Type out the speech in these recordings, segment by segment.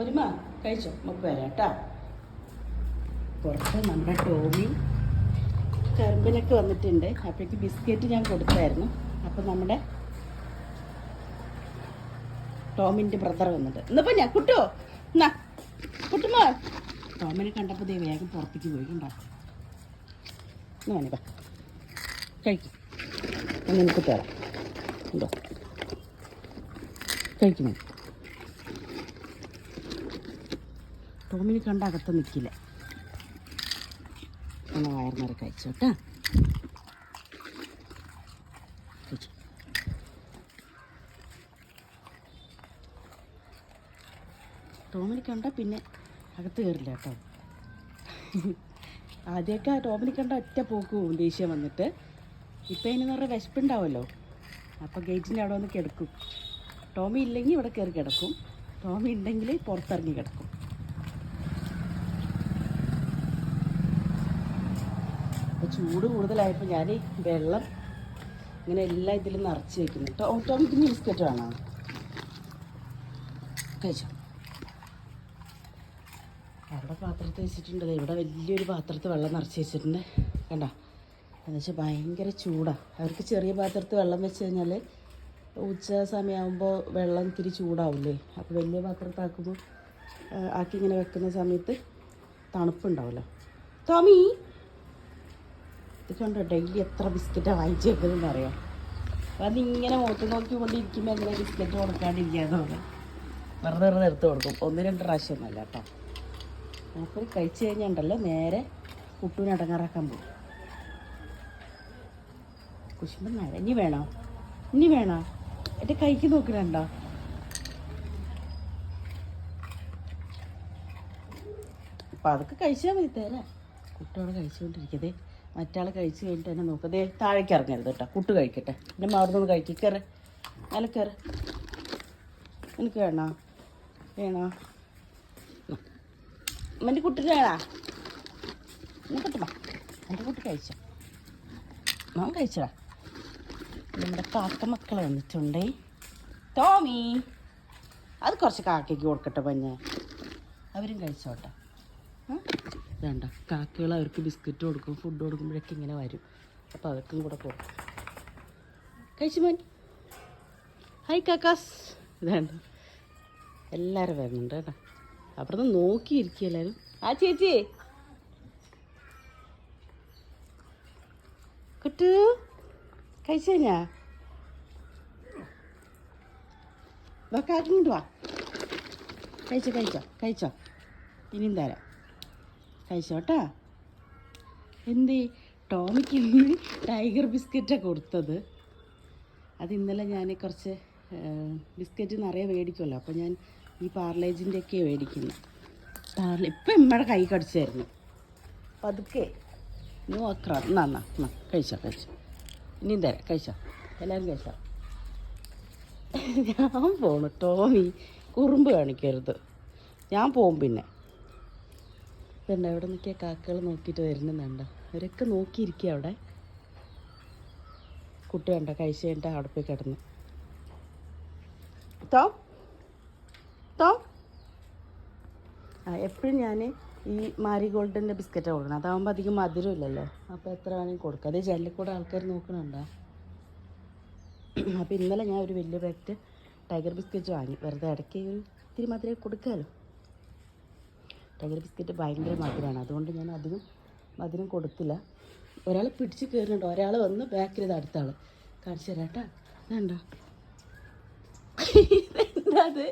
ഒരുമ കഴിച്ചോ? നമുക്ക് വരാം കേട്ടോ. പുറത്ത് നമ്മുടെ ടോമി കറുമ്പിനൊക്കെ വന്നിട്ടുണ്ട്. അപ്പോഴേക്ക് ബിസ്ക്കറ്റ് ഞാൻ കൊടുത്തായിരുന്നു. അപ്പം നമ്മുടെ ടോമിന്റെ ബ്രദർ വന്നിട്ട് ഇന്നിപ്പോൾ ഞാൻ കുട്ടോ? എന്നാ കുട്ടുമോ ടോമിനെ കണ്ടപ്പോൾ ദേ വേഗം പുറത്തേക്ക് പോയി കണ്ടോ? എന്നാ വേണേ വാ. കഴിക്കും. അങ്ങനെ തരാം. ഉണ്ടോ? കഴിക്കുന്നു ടോമിന് കണ്ട അകത്ത് നിൽക്കില്ല ഒന്ന് വയറുന്നേരം അയച്ചു കഴിച്ചു ടോമിന് കണ്ട പിന്നെ അകത്ത് കയറില്ല കേട്ടോ. ആദ്യമൊക്കെ ടോമിന് കണ്ട ഒറ്റ പോക്ക് പോകും ദേഷ്യം വന്നിട്ട് ഇപ്പം ഇനി നിറയെ വിശപ്പുണ്ടാവുമല്ലോ അപ്പോൾ ഗേറ്റിന്റെ അവിടെ വന്ന് കിടക്കും. ടോമി ഇല്ലെങ്കിൽ ഇവിടെ കയറി കിടക്കും. ടോമി ഉണ്ടെങ്കിൽ പുറത്തിറങ്ങി കിടക്കും. അപ്പോൾ ചൂട് കൂടുതലായപ്പോൾ ഞാൻ വെള്ളം ഇങ്ങനെ എല്ലാ ഇതിലും നിറച്ച് വെക്കുന്നു. കേട്ടോ ഓട്ടോമിക് ബിസ്ക്കറ്റ് വേണോ കഴിച്ചോ? അവിടെ പാത്രത്തിൽ വെച്ചിട്ടുണ്ട്. ഇവിടെ വലിയൊരു പാത്രത്തിൽ വെള്ളം നിറച്ച് വെച്ചിട്ടുണ്ട്. കണ്ടോ? എന്നുവെച്ചാൽ ഭയങ്കര ചൂടാണ് അവർക്ക് ചെറിയ പാത്രത്തിൽ വെള്ളം വെച്ച് കഴിഞ്ഞാൽ ഉച്ച സമയമാകുമ്പോൾ വെള്ളം ഇത്തിരി ചൂടാവില്ലേ അപ്പോൾ വലിയ പാത്രത്താക്കുമ്പോൾ ആക്കി ഇങ്ങനെ വെക്കുന്ന സമയത്ത് തണുപ്പുണ്ടാവുമല്ലോ ടോമി! ഇത് കണ്ടോ ഡെയിലി എത്ര ബിസ്ക്കറ്റാണ് വാങ്ങിച്ചു വെക്കുന്നതെന്ന് അറിയാം അപ്പം അതിങ്ങനെ മുഖത്ത് നോക്കിക്കൊണ്ടിരിക്കുമ്പോൾ എങ്ങനെ ബിസ്ക്കറ്റ് കൊടുക്കാണ്ടിരിക്കാതെ തോന്നുന്നു? വെറുതെ വെറുതെ എടുത്ത് കൊടുക്കും. ഒന്ന് രണ്ട് പ്രാവശ്യം ഒന്നല്ല കേട്ടോ. അപ്പോൾ കഴിച്ചു കഴിഞ്ഞുണ്ടല്ലോ നേരെ കുട്ടൂന് അടങ്ങാറാക്കാൻ പോകും. കുശുമ്പം മഴ ഇനി വേണോ? ഇനി വേണോ? എന്റെ കൈക്ക് നോക്കണുണ്ടോ അപ്പം അതൊക്കെ കഴിച്ചാൽ മതി തരാം കുട്ടികളെ കഴിച്ചുകൊണ്ടിരിക്കതേ മറ്റാൾ കഴിച്ച് കഴിഞ്ഞിട്ട് എന്നെ ദേ താഴേക്ക് ഇറങ്ങരുത് കേട്ടോ. കുട്ട് കഴിക്കട്ടെ. എന്റെ മാറുന്നത് കഴിക്കും. കയറ്. അല്ല കയറ്. എനിക്ക് വേണോ? വേണോ? എന്റെ കുട്ടിക്ക് വേണോ? എന്നെ കുട്ടുമാ എന്റെ കുട്ടി കഴിച്ചോ? ഞാൻ കഴിച്ചടാ നമ്മുടെ കാക്ക മക്കൾ വന്നിട്ടുണ്ടേ. ടോമി അത് കുറച്ച് കാക്കയ്ക്ക് കൊടുക്കട്ടെ പഞ്ഞ അവരും കഴിച്ചോട്ടെ? വേണ്ട. കാക്കകൾ അവർക്ക് ബിസ്ക്കറ്റ് കൊടുക്കും ഫുഡ് കൊടുക്കുമ്പോഴൊക്കെ ഇങ്ങനെ വരും. അപ്പോൾ അവർക്കും കൂടെ കൊടുക്കും കഴിച്ചു മോൻ. ഹായ് കാക്കാസ്. ഇതാണ്ട്. എല്ലാവരും വരുന്നുണ്ട് കേട്ടോ. അവിടുന്ന് നോക്കിയിരിക്കുക എല്ലാവരും ആ ചേച്ചി. കുട്ടു കഴിച്ചു കഴിഞ്ഞാ? വാ കാക്കിങ്ങോട്ട് വാ. കഴിച്ചോ കഴിച്ചോ കഴിച്ചോ. ഇനിയും തരാം. കഴിച്ചോട്ടാ. എന്ത് ടോമിക്ക് ഇന്ന് ടൈഗർ ബിസ്ക്കറ്റാണ് കൊടുത്തത്. അത് ഇന്നലെ ഞാൻ കുറച്ച് ബിസ്ക്കറ്റ് നിറയെ മേടിക്കുമല്ലോ അപ്പോൾ ഞാൻ ഈ പാർലേജിന്റെ ഒക്കെ മേടിക്കുന്നു. പാർലെ ഇപ്പം ഇമ്മയുടെ കൈ കടിച്ചായിരുന്നു പതുക്കെ. നോക്കറ എന്നാ എന്നാ എന്നാ കഴിച്ചോ കഴിച്ചോ. ഇനിയും തരാം കഴിച്ചോ. എല്ലാവരും കഴിച്ചോ? ഞാൻ പോണു ടോമി കുറുമ്പ് കാണിക്കരുത്. ഞാൻ പോവും പിന്നെ. ഇതുണ്ട് അവിടെ നിൽക്കിയ കാക്കകൾ നോക്കിയിട്ട് വരുന്നുണ്ട് അവരൊക്കെ നോക്കിയിരിക്കുക അവിടെ. കുട്ടി കണ്ടോ കഴിച്ച് കഴിഞ്ഞിട്ട് അവിടെ പോയി കിടന്നു. തോ തോ ആ എപ്പോഴും ഞാൻ ഈ മാരി ഗോൾഡിന്റെ ബിസ്ക്കറ്റാണ് കൊടുക്കണം. അതാകുമ്പോൾ അധികം മധുരം ഇല്ലല്ലോ. അപ്പോൾ എത്ര വേണമെങ്കിലും കൊടുക്കാം. അതേ ജനലിൽ കൂടെ ആൾക്കാർ നോക്കണുണ്ടോ? അപ്പോൾ ഇന്നലെ ഞാൻ ഒരു വലിയ പാക്കറ്റ് ടൈഗർ ബിസ്ക്കറ്റ് വാങ്ങി. വെറുതെ ഇടയ്ക്ക് ഒരു ഇത്തിരി മധുരം കൊടുക്കാമല്ലോ ടൈഗർ ബിസ്ക്കറ്റ് ഭയങ്കര മധുരമാണ് അതുകൊണ്ട് ഞാൻ അധികം മധുരം കൊടുത്തില്ല. ഒരാൾ പിടിച്ച് കയറുന്നുണ്ട്. ഒരാൾ വന്ന് ബാക്കിൽ ഇത് അടുത്ത കാണിച്ചു തരാം കേട്ടോ. അത്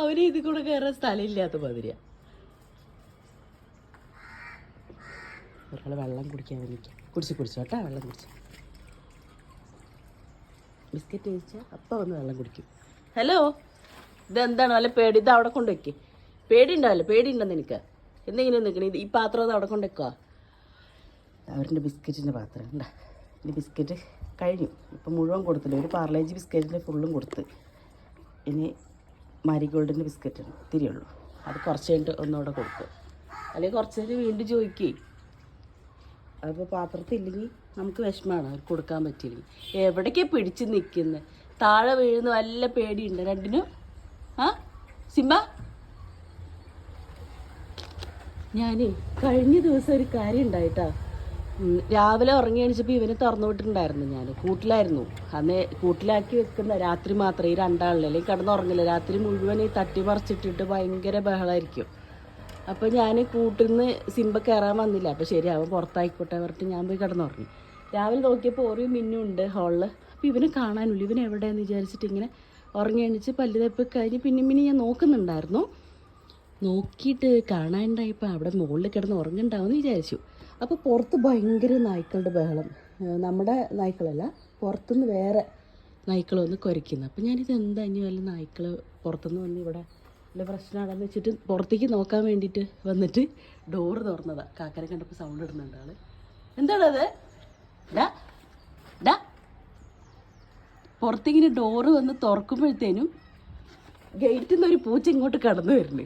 അവർ ഇത് കൂടെ കയറാൻ സ്ഥലമില്ലാത്ത മധുര ഒരാൾ വെള്ളം കുടിക്കാൻ വേണ്ടിക്കാം കുടിച്ച് കുടിച്ചു കേട്ടോ. വെള്ളം കുടിച്ചു. ബിസ്ക്കറ്റ് കഴിച്ചാൽ അപ്പം വന്ന് വെള്ളം കുടിക്കും. ഹലോ? ഇതെന്താണ്? വല്ല പേടി? ഇത് അവിടെ കൊണ്ട് വെക്ക് പേടി ഉണ്ടാവല്ലോ പേടി ഉണ്ടെന്ന് എനിക്ക് എന്തെങ്കിലും നിൽക്കണേ ഈ പാത്രം അത് അവിടെ കൊണ്ട് വെക്കുക അവരുടെ ബിസ്ക്കറ്റിന്റെ പാത്രം ഉണ്ടാ ഇനി ബിസ്ക്കറ്റ് കഴിഞ്ഞു. ഇപ്പം മുഴുവൻ കൊടുത്തില്ല. ഒരു പാർലേജ് ബിസ്ക്കറ്റിന്റെ ഫുള്ളും കൊടുത്ത്. ഇനി മാരിഗോൾഡിന്റെ ബിസ്ക്കറ്റ് തിരിയുള്ളൂ. അത് കുറച്ച് കഴിഞ്ഞിട്ട് ഒന്നുകൂടെ കൊടുക്കും അല്ലെങ്കിൽ കുറച്ച് നേരം വീണ്ടും ചോദിക്കേ. അതിപ്പോൾ പാത്രത്തില്ലെങ്കിൽ നമുക്ക് വിഷമമാണ്. അവർക്ക് കൊടുക്കാൻ പറ്റിയില്ലെങ്കിൽ. എവിടേക്കാണ് പിടിച്ച് നിൽക്കുന്നത് താഴെ വീഴുന്ന വല്ല പേടിയുണ്ട്? രണ്ടിനും? ആ? സിംബ? ഞാനേ കഴിഞ്ഞ ദിവസം ഒരു കാര്യം ഉണ്ടായിട്ടാ. രാവിലെ ഉറങ്ങി എണിച്ചപ്പോൾ ഇവനെ തുറന്നു വിട്ടിട്ടുണ്ടായിരുന്നു ഞാൻ കൂട്ടിലായിരുന്നു. അന്ന് കൂട്ടിലാക്കി വെക്കുന്ന രാത്രി മാത്രമേ ഈ അല്ലെങ്കിൽ കിടന്നുറങ്ങില്ല രാത്രി മുഴുവൻ ഈ തട്ടി പറിച്ചിട്ടിട്ട് ഭയങ്കര ബഹളമായിരിക്കും അപ്പോൾ ഞാൻ കൂട്ടിൽ നിന്ന് സിംബ കയറാൻ വന്നില്ല. അപ്പോൾ ശരി അവൻ പുറത്തായിക്കോട്ടെ പറഞ്ഞിട്ട് ഞാൻ പോയി കിടന്നുറങ്ങി. രാവിലെ നോക്കിയപ്പോൾ ഓരോ മിന്നും ഉണ്ട് ഹാളിൽ അപ്പോൾ ഇവനെ കാണാനില്ല ഇവൻ എവിടെയെന്ന് വിചാരിച്ചിട്ട് ഇങ്ങനെ ഉറങ്ങി എണിച്ച് പല്ല് തപ്പി കഴിഞ്ഞ് പിന്നെ പിന്നെ ഞാൻ നോക്കുന്നുണ്ടായിരുന്നു. നോക്കിയിട്ട് കാണാനുണ്ടായപ്പോൾ അവിടെ മുകളിൽ കിടന്ന് ഉറങ്ങുണ്ടാവും വിചാരിച്ചു. അപ്പോൾ പുറത്ത് ഭയങ്കര നായ്ക്കളുടെ ബഹളം. നമ്മുടെ നായ്ക്കളല്ല പുറത്തുനിന്ന് വേറെ നായ്ക്കൾ വന്ന് കുരയ്ക്കുന്നു. അപ്പോൾ ഞാനിത് എന്താ ഇനി വല്ല നായ്ക്കൾ പുറത്തുനിന്ന് വന്ന് ഇവിടെ വല്ല പ്രശ്നമാണെന്ന് വെച്ചിട്ട് പുറത്തേക്ക് നോക്കാൻ വേണ്ടിയിട്ട് വന്നിട്ട് ഡോറ് തുറന്നതാണ് കാക്കനെ കണ്ടപ്പോൾ സൗണ്ട് ഇടുന്നുണ്ട് ആൾ. എന്താണത് ഡാ പുറത്തിങ്ങനെ ഡോറ് വന്ന് തുറക്കുമ്പോഴത്തേനും ഗേറ്റിൽ നിന്ന് ഒരു പൂച്ച ഇങ്ങോട്ട് കടന്നു വരുന്നു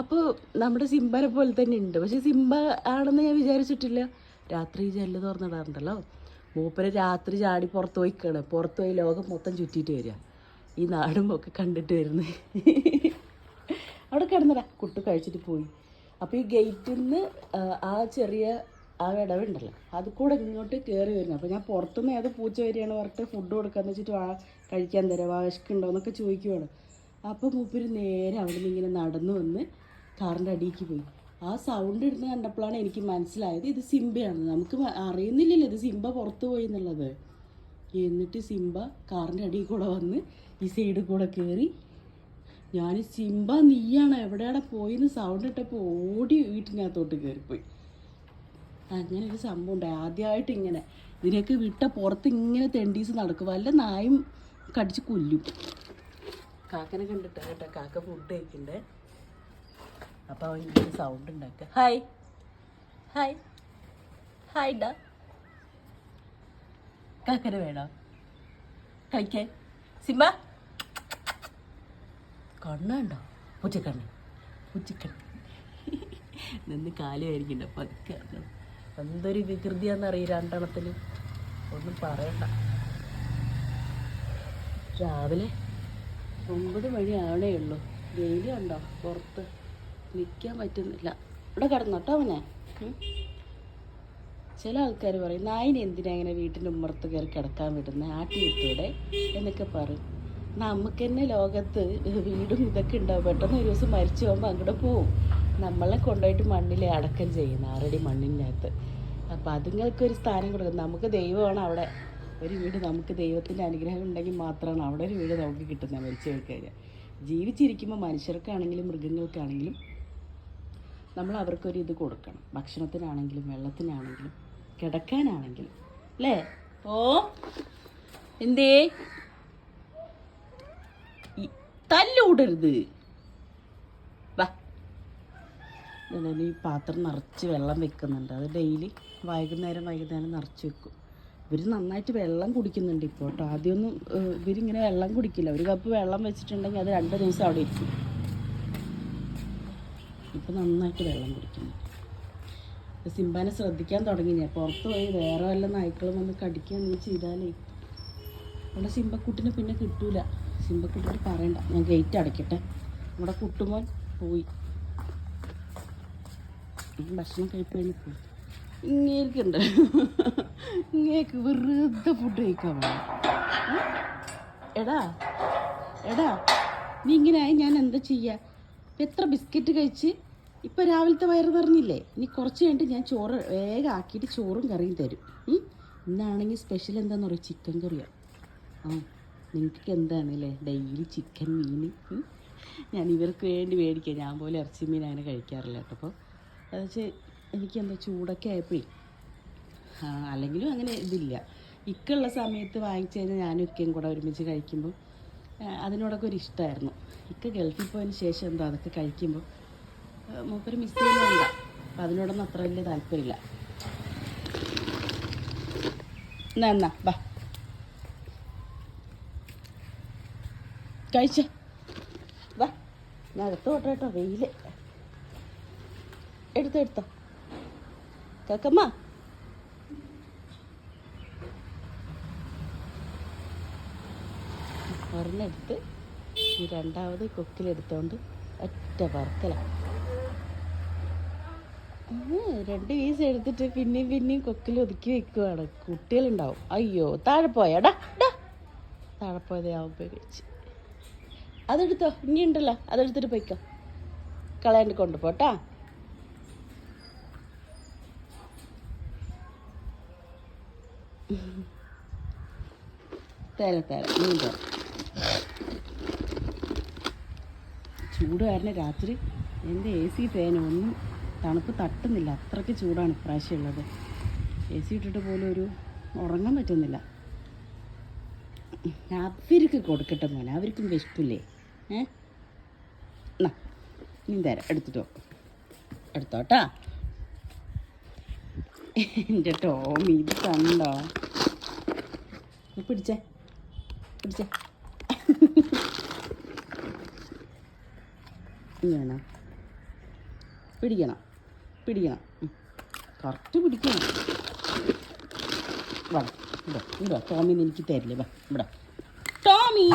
അപ്പോൾ നമ്മുടെ സിംബനെ പോലെ തന്നെ ഉണ്ട് പക്ഷെ സിംബ ആണെന്ന് ഞാൻ വിചാരിച്ചിട്ടില്ല. രാത്രി ജല്ല് തുറന്നിടാറുണ്ടല്ലോ മൂപ്പര് രാത്രി ചാടി പുറത്ത് പോയി കിട പുറത്ത് പോയി ലോകം മൊത്തം ചുറ്റിയിട്ട് വരിക. ഈ നാടും ഒക്കെ കണ്ടിട്ട് വരുന്നത്. അവിടെ കിടന്നടാ. കുട്ടു കഴിച്ചിട്ട് പോയി. അപ്പോൾ ഈ ഗേറ്റിൽ നിന്ന് ആ ചെറിയ ആ ഇടവുണ്ടല്ലോ അത് കൂടെ ഇങ്ങോട്ട് കയറി വരുന്നത് അപ്പോൾ ഞാൻ പുറത്തുനിന്ന് ഏത് പൂച്ച വരികയാണ് പറഞ്ഞിട്ട് ഫുഡ് കൊടുക്കാന്ന് വെച്ചിട്ട് വാ കഴിക്കാൻ തരാം. വിശക്കുണ്ടോ എന്നൊക്കെ ചോദിക്കുവാണ്. അപ്പോൾ മൂപ്പര് നേരെ അവിടെ നിന്ന് ഇങ്ങനെ നടന്നു വന്ന് കാറിന്റെ അടിയിലേക്ക് പോയി. ആ സൗണ്ട് ഇടുന്ന കണ്ടപ്പോഴാണ് എനിക്ക് മനസ്സിലായത് ഇത് സിംബയാണ്. നമുക്ക് അറിയുന്നില്ലല്ലോ ഇത് സിംബ പുറത്തു പോയി എന്നുള്ളത്. എന്നിട്ട് സിംബ കാറിന്റെ അടിയിൽ കൂടെ വന്ന് ഈ സൈഡിൽ കൂടെ കയറി ഞാൻ സിംബ നീയാണ്. എവിടെയാണ് പോയിന്ന്? സൗണ്ട് ഇട്ടപ്പോൾ ഓടി വീട്ടിനകത്തോട്ട് കയറിപ്പോയി അങ്ങനെ ഒരു സംഭവം ഉണ്ടായി ആദ്യമായിട്ട് ഇങ്ങനെ ഇതിനൊക്കെ വിട്ട പുറത്ത് ഇങ്ങനെ തെണ്ടീസ് നടക്കും. വല്ല നായും കടിച്ച് കൊല്ലും. കാക്കനെ കണ്ടിട്ടാ കേട്ടോ. കാക്ക ഫുഡ് കഴിക്കണ്ടേ? അപ്പോൾ അവൻ ഇങ്ങനെ സൗണ്ട് ഉണ്ടാക്കുക. ഹായ് ഹായ് ഹായ് ഡാ. കാക്കനെ വേണോ? കഴിക്കാൻ. സിംബ. കണ്ണുണ്ടോ? പുച്ചക്കണ്ണി. പൂച്ചക്കണ്ണ്. നിന്ന് കാലുമായിരിക്കണ്ട പതുക്കെ. എന്തൊരു വികൃതിയാണെന്നറിയും രണ്ടെണ്ണത്തിന് ഒന്നും പറയണ്ട. രാവിലെ ഒമ്പത് മണി ആവണേ ഉള്ളൂ. വെയിൽ കണ്ടോ പുറത്ത്? നിൽക്കാൻ പറ്റുന്നില്ല. ഇവിടെ കിടന്നോട്ടോ അവനെ ചില ആൾക്കാർ പറയും നായിനെ എന്തിനാ ഇങ്ങനെ വീട്ടിന്റെ ഉമ്മറത്ത് കയറി കിടക്കാൻ വിടുന്നത് ആട്ടി വിട്ടൂടെ എന്നൊക്കെ പറയും. നമുക്ക് തന്നെ ലോകത്ത് വീടും ഇതൊക്കെ ഉണ്ടാവും. പെട്ടെന്ന് ഒരു ദിവസം മരിച്ചു പോകുമ്പോൾ അങ്ങോട്ട് പോവും. നമ്മളെ കൊണ്ടുപോയിട്ട് മണ്ണിൽ അടക്കം ചെയ്യുന്ന ആറടി മണ്ണിന്റെ അകത്ത് അപ്പം അതുങ്ങൾക്കൊരു സ്ഥാനം കൊടുക്കും. നമുക്ക് ദൈവമാണ് അവിടെ. ഒരു വീട് നമുക്ക് ദൈവത്തിന്റെ അനുഗ്രഹം ഉണ്ടെങ്കിൽ മാത്രമാണ് അവിടെ ഒരു വീട് നമുക്ക് കിട്ടുന്നത് മരിച്ചു കഴിഞ്ഞാൽ. ജീവിച്ചിരിക്കുമ്പോൾ മനുഷ്യർക്കാണെങ്കിലും മൃഗങ്ങൾക്കാണെങ്കിലും നമ്മൾ അവർക്കൊരു ഇത് കൊടുക്കണം. ഭക്ഷണത്തിനാണെങ്കിലും വെള്ളത്തിനാണെങ്കിലും കിടക്കാനാണെങ്കിലും. അല്ലേ? ഓ എന്തേ? തല്ലൂടരുത്. ഈ പാത്രം നിറച്ച് വെള്ളം വെക്കുന്നുണ്ട്. അത് ഡെയിലി വൈകുന്നേരം വൈകുന്നേരം നിറച്ച് വെക്കും. ഇവർ നന്നായിട്ട് വെള്ളം കുടിക്കുന്നുണ്ട് ഇപ്പോൾ കേട്ടോ. ആദ്യമൊന്നും ഇവരിങ്ങനെ വെള്ളം കുടിക്കില്ല. ഒരു കപ്പ് വെള്ളം വെച്ചിട്ടുണ്ടെങ്കിൽ അത് രണ്ട് ദിവസം അവിടെ ഇരിക്കും. ഇപ്പം നന്നായിട്ട് വെള്ളം കുടിക്കുന്നു സിംബാനെ ശ്രദ്ധിക്കാൻ തുടങ്ങി. ഞാൻ പുറത്ത് പോയി വേറെ വല്ല നായ്ക്കളും വന്ന് കടിക്കാൻ നീ ചെയ്താലേ. അവിടെ സിംബക്കുട്ടിനെ പിന്നെ കിട്ടൂല. സിംബക്കുട്ടിയോട് പറയണ്ട. ഞാൻ ഗേറ്റ് അടയ്ക്കട്ടെ. നമ്മുടെ കുട്ടുമോൻ പോയി. ഭക്ഷണം കഴിപ്പഴിഞ്ഞ് പോയി. ഇങ്ങേക്കുണ്ട് ഇങ്ങേക്ക് വെറുതെ ഫുഡ് കഴിക്കാൻ എടാ എടാ നീ ഇങ്ങനെ ആയി ഞാൻ എന്താ ചെയ്യുക എത്ര ബിസ്ക്കറ്റ് കഴിച്ച് ഇപ്പം രാവിലത്തെ വയറ് നിറഞ്ഞില്ലേ? ഇനി കുറച്ച് കഴിഞ്ഞിട്ട് ഞാൻ ചോറ് വേഗം ആക്കിയിട്ട് ചോറും കറിയും തരും? ഇന്നാണെങ്കിൽ സ്പെഷ്യൽ എന്താണെന്ന് പറയും? ചിക്കൻ കറിയാണ് ആ നിങ്ങൾക്ക് എന്താണ് അല്ലേ ഡെയിലി ചിക്കൻ മീൻ ഞാൻ ഇവർക്ക് വേണ്ടി മേടിക്കുക ഞാൻ പോലും ഇറച്ചി മീൻ അങ്ങനെ കഴിക്കാറില്ല കേട്ടോ. അപ്പോൾ അതെ എനിക്ക് എന്താ ചൂടൊക്കെ ആയപ്പോഴേ അല്ലെങ്കിലും അങ്ങനെ ഇതില്ല. ഇക്കുള്ള സമയത്ത് വാങ്ങിച്ചു കഴിഞ്ഞാൽ ഞാനും കൂടെ ഒരുമിച്ച് കഴിക്കുമ്പോൾ അതിനോടൊക്കെ ഒരു ഇഷ്ടമായിരുന്നു ഇക്ക ഗൾഫിൽ പോയതിന് ശേഷം എന്താ അതൊക്കെ കഴിക്കുമ്പോൾ മൂപ്പര് മിസ് ചെയ്യുന്നുണ്ട് അപ്പം അതിനോടൊന്നും അത്ര വലിയ താല്പര്യമില്ല. എന്നാ എന്നാ ബാ കഴിച്ച. വാ. ഞാൻ എടുത്തു വിട്ടോ കേട്ടോ വെയിൽ. എടുത്തോ എടുത്തോ. കേക്കമ്മ. ഒരെണ്ണെടുത്ത് ഈ രണ്ടാമത് കൊക്കിലെടുത്തോണ്ട് ഒറ്റ പറക്കല രണ്ട് പീസ് എടുത്തിട്ട് പിന്നെയും പിന്നെയും കൊക്കിൽ ഒതുക്കി വെക്കുവാണ്. കുട്ടികളുണ്ടാവും. അയ്യോ താഴെ പോയാടാ താഴെ പോയതേ കഴിച്ച് അതെടുത്തോ. ഇനി ഉണ്ടല്ലോ അതെടുത്തിട്ട് പോയിക്കോ. കളയാണ്ട് കൊണ്ടുപോട്ടാ തരാം തരാം. ചൂട് കാരണം രാത്രി എന്റെ എ സി ഫാനൊന്നും തണുപ്പ് തട്ടുന്നില്ല. അത്രയ്ക്ക് ചൂടാണ് ഇപ്രാവശ്യം ഉള്ളത് എ സി ഇട്ടിട്ട് പോലും ഒരു ഉറങ്ങാൻ പറ്റുന്നില്ല. അവർക്ക് കൊടുക്കട്ടെ മോനെ. അവർക്കും വിശപ്പില്ലേ? ഏ? നീ തരാം. എടുത്തിട്ടോ എടുത്തോട്ടാ. എന്റെ ടോമി ഇത് കണ്ടോ? പിടിച്ചേ. പിടിച്ചേ. ഇങ്ങനെ പിടിക്കണം. പിടിക്കണം കറക്റ്റ് പിടിക്കണം. വാ ഇവിടെ ഇവിടെ ടോമിന്ന് എനിക്ക് തരില്ലേ വാ ഇവിടെ. ടോമി!